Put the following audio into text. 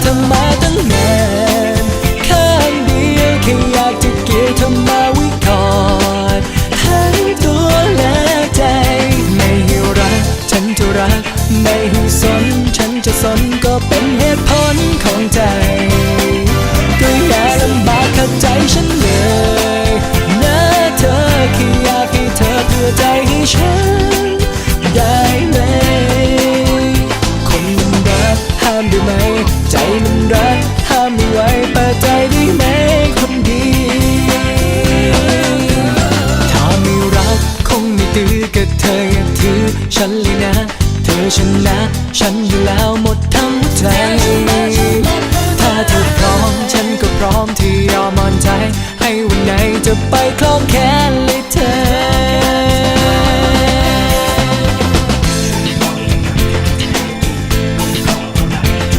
เธอมาตั้งนานข้างเดียวแค่อยากจะเกี่ยวเธอมาไว้ก่อนทั้งตัวและใจไม่ให้รัก ฉันจะรัก ไม่ให้สน ฉันจะสนก็เป็นเหตุผลของใจก็อย่าลำบากขัดใจฉันเลยนะเธอแค่อยากให้เธอเพื่อใจให้ฉัน กับเธออย่าถือฉันเลยนะ เธอชนะ ฉันอยู่แล้วหมดทั้งใจ ถ้าเธอพร้อมฉันก็พร้อมที่ยอมอ่อนใจ ให้วันไหนจะไปคล้องแขนเลยเธอ